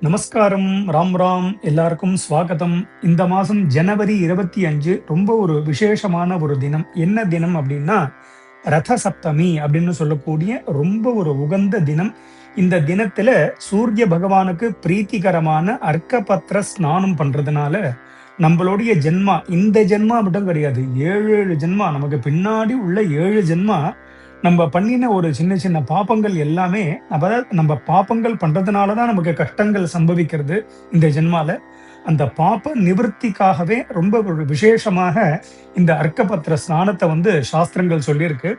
நமஸ்காரம் ராம் ராம் எல்லாருக்கும் ஸ்வாகதம். இந்த மாசம் ஜனவரி இருபத்தி அஞ்சு ரொம்ப ஒரு விசேஷமான ஒரு தினம். என்ன தினம் அப்படின்னா ரத சப்தமி அப்படின்னு சொல்லக்கூடிய ரொம்ப ஒரு உகந்த தினம். இந்த தினத்துல சூரிய பகவானுக்கு பிரீத்திகரமான அர்க்கபத்திர ஸ்நானம் பண்றதுனால நம்மளுடைய ஜென்மா இந்த ஜென்மா மட்டும் கிடையாது ஏழு ஏழு ஜென்மா நமக்கு பின்னாடி உள்ள ஏழு ஜென்மா நம்ம பண்ணின ஒரு சின்ன சின்ன பாப்பங்கள் எல்லாமே அதாவது நம்ம பாப்பங்கள் பண்றதுனால தான் நமக்கு கஷ்டங்கள் சம்பவிக்கிறது இந்த ஜென்மால. அந்த பாப்ப நிவர்த்திக்காகவே ரொம்ப ஒரு விசேஷமாக இந்த அர்க்கபத்திர ஸ்நானத்தை வந்து சாஸ்திரங்கள் சொல்லியிருக்கு.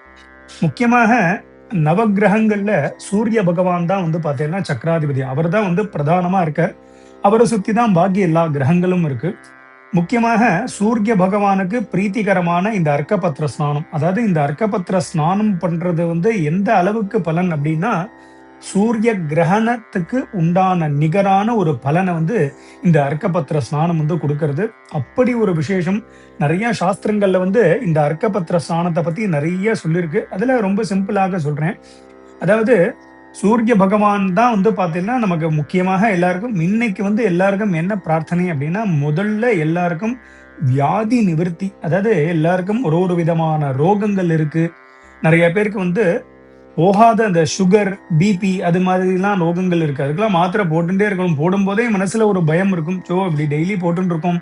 முக்கியமாக நவகிரகங்கள்ல சூரிய பகவான் தான் வந்து பார்த்தீங்கன்னா சக்கராதிபதி. அவர் தான் வந்து பிரதானமா இருக்கார். அவரை சுத்தி தான் பாக்கி எல்லா கிரகங்களும் இருக்கு. முக்கியமாக சூரிய பகவானுக்கு பிரீத்திகரமான இந்த அர்க்கபத்திர ஸ்நானம். அதாவது இந்த அர்க்கபத்திர ஸ்நானம் பண்றது வந்து எந்த அளவுக்கு பலன் அப்படின்னா சூரிய கிரகணத்துக்கு உண்டான நிகரான ஒரு பலனை வந்து இந்த அர்க்கபத்திர ஸ்நானம் வந்து கொடுக்கறது. அப்படி ஒரு விசேஷம். நிறைய சாஸ்திரங்கள்ல வந்து இந்த அர்க்கபத்திர ஸ்நானத்தை பத்தி நிறைய சொல்லியிருக்கு அதுல ரொம்ப சிம்பிளாக சொல்றேன். அதாவது சூரிய பகவான் தான் வந்து பார்த்தீங்கன்னா நமக்கு முக்கியமாக எல்லாருக்கும் இன்னைக்கு வந்து எல்லாருக்கும் என்ன பிரார்த்தனை அப்படின்னா முதல்ல எல்லாருக்கும் வியாதி நிவர்த்தி அதாவது எல்லாருக்கும் ஒரு ஒரு விதமான ரோகங்கள் இருக்கு. நிறைய பேருக்கு வந்து போகாத அந்த சுகர் பிபி அது மாதிரிலாம் ரோகங்கள் இருக்கு. அதுக்கெல்லாம் மாத்திரை போட்டுட்டே இருக்கணும். போடும்போதே மனசுல ஒரு பயம் இருக்கும். சோ இப்படி டெய்லி போட்டுட்டு இருக்கோம்.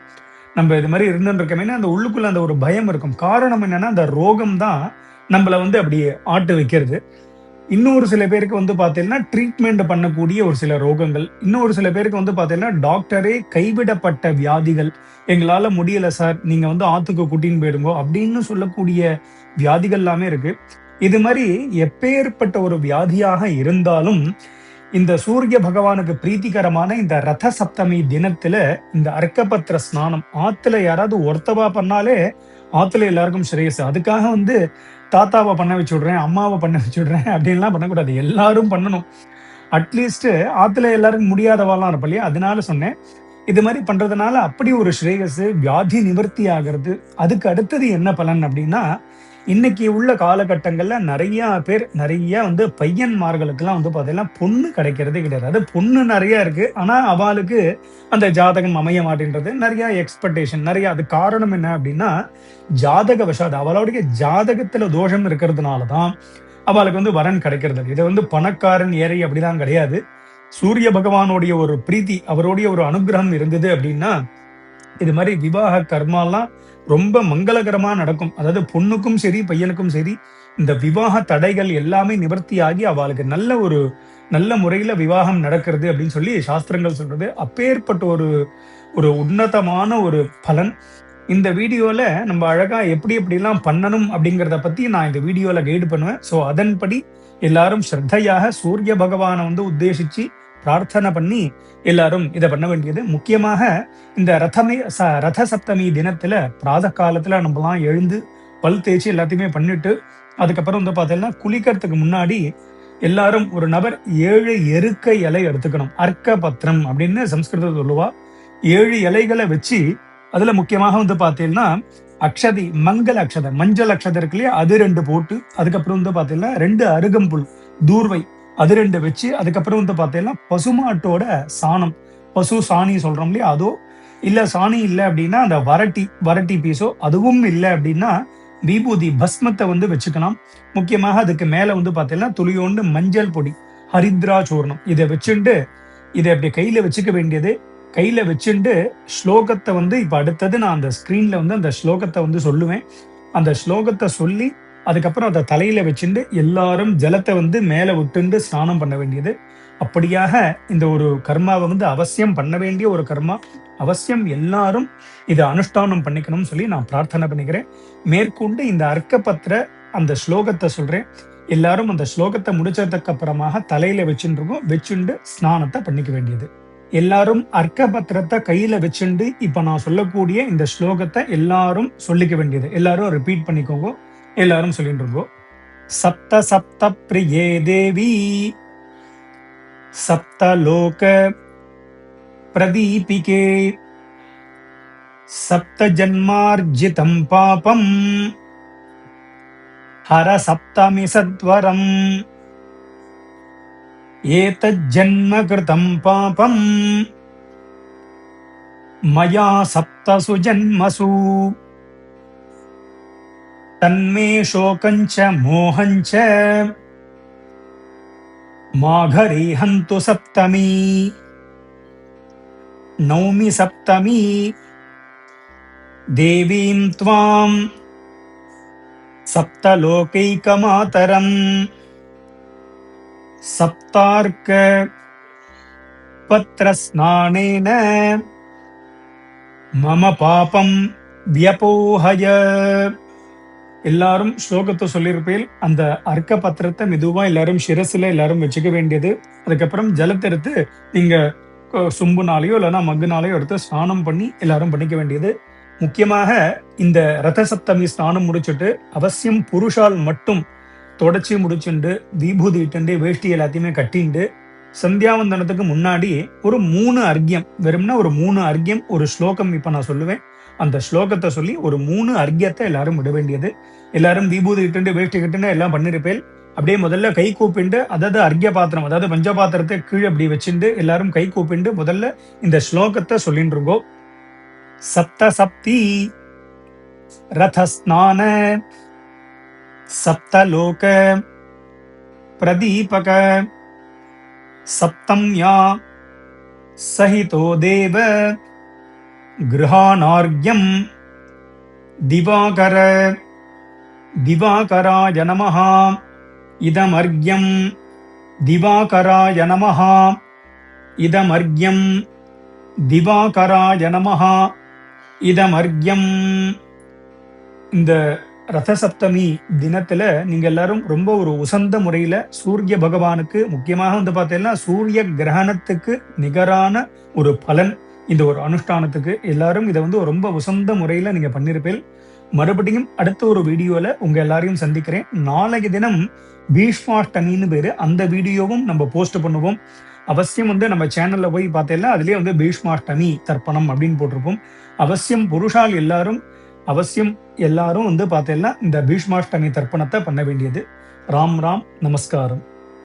நம்ம இது மாதிரி இருந்துட்டு இருக்கோமே அந்த உள்ளுக்குள்ள அந்த ஒரு பயம் இருக்கும். காரணம் என்னன்னா அந்த ரோகம் தான் நம்மளை வந்து அப்படி ஆட்டு வைக்கிறது. இன்னொரு சில பேருக்கு வந்து பார்த்தீங்கன்னா ட்ரீட்மெண்ட் பண்ணக்கூடிய ஒரு சில ரோகங்கள். இன்னொரு சில பேருக்கு வந்து பார்த்தீங்கன்னா டாக்டரே கைவிடப்பட்ட வியாதிகள். எங்களால் முடியலை சார் நீங்கள் வந்து ஆற்றுக்கு கூட்டின்னு போயிடுங்கோ அப்படின்னு சொல்லக்கூடிய வியாதிகள் எல்லாமே இருக்கு. இது மாதிரி எப்பேற்பட்ட ஒரு வியாதியாக இருந்தாலும் இந்த சூரிய பகவானுக்கு பிரீத்திகரமான இந்த ரத சப்தமி தினத்துல இந்த அர்க்கபத்திர ஸ்நானம் ஆத்துல யாராவது ஒருத்தவா பண்ணாலே ஆத்துல எல்லாருக்கும் ஸ்ரேயஸ் அதுக்காக வந்து தாத்தாவை பண்ண வச்சுடுறேன் அம்மாவை பண்ண வச்சு விடுறேன் அப்படின்லாம் பண்ணக்கூடாது. எல்லாரும் பண்ணணும். அட்லீஸ்ட் ஆத்துல எல்லாருக்கும் முடியாதவாலாம் இருப்ப இல்லையா? அதனால சொன்னேன். இது மாதிரி பண்றதுனால அப்படி ஒரு ஸ்ரேயஸ் வியாதி நிவர்த்தி ஆகிறது அதுக்கு அடுத்தது என்ன பலன் அப்படின்னா இன்னைக்கு உள்ள காலகட்டங்களில் நிறைய பேர் நிறைய வந்து பையன்மார்களுக்கெல்லாம் வந்து பார்த்தீங்கன்னா பொண்ணு கிடைக்கிறதே கிடையாது. அது பொண்ணு நிறைய இருக்கு. ஆனால் அவளுக்கு அந்த ஜாதகம் அமைய மாட்டேன்றது. நிறைய எக்ஸ்பெக்டேஷன் நிறைய அது காரணம் என்ன அப்படின்னா ஜாதக விஷாத அவளுடைய ஜாதகத்தில் தோஷம் இருக்கிறதுனால தான் அவளுக்கு வந்து வரன் கிடைக்கிறது. இது வந்து பணக்காரன் ஏறை அப்படிலாம் கிடையாது. சூரிய பகவானுடைய ஒரு பிரீத்தி அவருடைய ஒரு அனுகிரகம் இருந்தது அப்படின்னா இது மாதிரி விவாக கர்மாலாம் ரொம்ப மங்களகரமா நடக்கும். அதாவது பொண்ணுக்கும் சரி பையனுக்கும் சரி இந்த விவாக தடைகள் எல்லாமே நிவர்த்தியாகி அவளுக்கு நல்ல ஒரு நல்ல முறையில விவாகம் நடக்கிறது அப்படின்னு சொல்லி சாஸ்திரங்கள் சொல்றது. அப்பேற்பட்ட ஒரு ஒரு உன்னதமான ஒரு பலன். இந்த வீடியோல நம்ம அழகா எப்படி எப்படிலாம் பண்ணணும் அப்படிங்கிறத பத்தி நான் இந்த வீடியோல கைடு பண்ணுவேன். ஸோ அதன்படி எல்லாரும் ஸ்ரத்தையாக சூரிய பகவானை வந்து உத்தேசிச்சு பிரார்த்தனை பண்ணி எல்லாரும் இதை பண்ண வேண்டியது. முக்கியமாக இந்த ரதமே ச ரத சப்தமி தினத்துல பிராத காலத்துல நம்மலாம் எழுந்து பல் தேய்ச்சி எல்லாத்தையுமே பண்ணிட்டு அதுக்கப்புறம் வந்து பார்த்தீங்கன்னா குளிக்கிறதுக்கு முன்னாடி எல்லாரும் ஒரு நபர் ஏழு எருக்க இலை எடுத்துக்கணும். அர்க்க பத்திரம் அப்படின்னு சம்ஸ்கிருதம் சொல்லுவா. ஏழு இலைகளை வச்சு அதுல முக்கியமாக வந்து பார்த்தீங்கன்னா அக்ஷதி மங்கள அக்ஷதை மஞ்சள் அக்ஷதை இருக்கு இல்லையா? அது ரெண்டு போட்டு அதுக்கப்புறம் வந்து பார்த்தீங்கன்னா ரெண்டு அருகம்புல் தூர்வை அது ரெண்டு வச்சு அதுக்கப்புறம் வந்து பார்த்தீங்கன்னா பசுமாட்டோட சாணம். பசு சாணி சொல்றோம் இல்லையா? அதோ இல்ல சாணி இல்லை அப்படின்னா அந்த வரட்டி வரட்டி பீஸோ அதுவும் இல்லை அப்படின்னா விபூதி பஸ்மத்தை வந்து வச்சுக்கலாம். முக்கியமாக அதுக்கு மேல வந்து பார்த்தீங்கன்னா துளியோண்டு மஞ்சள் பொடி ஹரித்ரா சூர்ணம். இதை வச்சுண்டு இதை அப்படி கையில வச்சுக்க வேண்டியது. கையில வச்சுண்டு ஸ்லோகத்தை வந்து இப்ப அடுத்தது நான் அந்த ஸ்கிரீன்ல வந்து அந்த ஸ்லோகத்தை வந்து சொல்லுவேன். அந்த ஸ்லோகத்தை சொல்லி அதுக்கப்புறம் அதை தலையில வச்சுண்டு எல்லாரும் ஜலத்தை வந்து மேலே விட்டுண்டு ஸ்நானம் பண்ண வேண்டியது. அப்படியாக இந்த ஒரு கர்மாவை வந்து அவசியம் பண்ண வேண்டிய ஒரு கர்மா. அவசியம் எல்லாரும் இதை அனுஷ்டானம் பண்ணிக்கணும்னு சொல்லி நான் பிரார்த்தனை பண்ணிக்கிறேன். மேற்கொண்டு இந்த அர்க்கப்பத்திர அந்த ஸ்லோகத்தை சொல்றேன். எல்லாரும் அந்த ஸ்லோகத்தை முடிச்சதுக்கு அப்புறமாக தலையில வச்சுருக்கோம் இருக்கோம் வச்சுண்டு ஸ்நானத்தை பண்ணிக்க வேண்டியது. எல்லாரும் அர்க்கபத்திரத்தை கையில வச்சுண்டு இப்ப நான் சொல்லக்கூடிய இந்த ஸ்லோகத்தை எல்லாரும் சொல்லிக்க வேண்டியது. எல்லாரும் ரிப்பீட் பண்ணிக்கோங்க. எல்லாரும் சொல்லிட்டு இருக்கோம் சப்த சப்த பிரியே தேவி சப்தலோக பிரதீபிகே சப்த ஜன்மார்ஜிதம் பாபம் ஹர சப்தமி சத்வரம் एतज्जन्म कृतं पापम् मया सप्तसु जन्मसु तन्मे शोकञ्च मोहञ्च। माघरी हन्तु सप्तमी। नौमि सप्तमी। देवीं त्वां सप्तलोकैकमातरम्। सप्तार्क पत्रस्नानेन मम पापं व्यपोहय। எல்லாரும் ஸ்லோகத்தை சொல்லியிருப்பேன். அந்த அர்க்க பத்திரத்தை மெதுவா எல்லாரும் சிரசுல எல்லாரும் வச்சுக்க வேண்டியது. அதுக்கப்புறம் ஜலத்தை எடுத்து நீங்க அஹ், இல்லைன்னா மக்குனாலேயோ எடுத்து ஸ்நானம் பண்ணி எல்லாரும் பண்ணிக்க வேண்டியது. முக்கியமாக இந்த ரத சப்தமி ஸ்நானம் முடிச்சுட்டு அவசியம் புருஷால் மட்டும் தொடச்சி முடிச்சுண்டு விபூதி இட்டுண்டு வேஷ்டி எல்லாத்தையுமே கட்டிண்டு சந்தியாவந்தனத்துக்கு முன்னாடி ஒரு மூணு அர்க்கியம் வெறும்னா ஒரு மூணு அர்க்கியம் ஒரு ஸ்லோகம் இப்ப நான் சொல்லுவேன். அந்த ஸ்லோகத்தை சொல்லி ஒரு மூணு அர்க்கியத்தை எல்லாரும் விட வேண்டியது. எல்லாரும் விபூதி இட்டுண்டு வேஷ்டி கட்டுன்னு எல்லாம் பண்ணிருப்பேன் அப்படியே முதல்ல கை கூப்பிண்டு அதாவது அர்க்கிய பாத்திரம் அதாவது பஞ்சபாத்திரத்தை கீழே அப்படி வச்சுண்டு எல்லாரும் கை கூப்பிண்டு முதல்ல இந்த ஸ்லோகத்தை சொல்லிட்டு இருக்கோம் சப்த சப்தி ரதஸ்நான சப்தலோக பிரதீபக सप्तम्या सहितो देव गृहाणार्घ्यं दिवाकर दिवाकराय नमः इदमर्घ्यं दिवाकराय नमः इदमर्घ्यं दिवाकराय नमः இதமர்க்யம் இந்த ரத சப்தமி தினத்துல நீங்க எல்லாரும் ரொம்ப ஒரு உசந்த முறையில சூரிய பகவானுக்கு முக்கியமாக வந்து பார்த்தீங்கன்னா சூரிய கிரகணத்துக்கு நிகரான ஒரு பலன் இந்த ஒரு அனுஷ்டானத்துக்கு எல்லாரும் இதை வந்து ரொம்ப உசந்த முறையில நீங்க பண்ணிருப்பீள் மறுபடியும் அடுத்த ஒரு வீடியோல உங்க எல்லாரையும் சந்திக்கிறேன். நாளைக்கு தினம் பீஷ்மாஷ்டமின்னு பேரு அந்த வீடியோவும் நம்ம போஸ்ட் பண்ணுவோம். அவசியம் வந்து நம்ம சேனல்ல போய் பார்த்தேன்னா அதுலயே வந்து பீஷ்மாஷ்டமி தர்ப்பணம் அப்படின்னு போட்டிருப்போம். அவசியம் புருஷால் எல்லாரும் அவசியம் எல்லாரும் வந்து பார்த்தீங்கன்னா இந்த பீஷ்மாஷ்டமி தர்ப்பணத்தை பண்ண வேண்டியது. ராம் ராம் நமஸ்காரம்.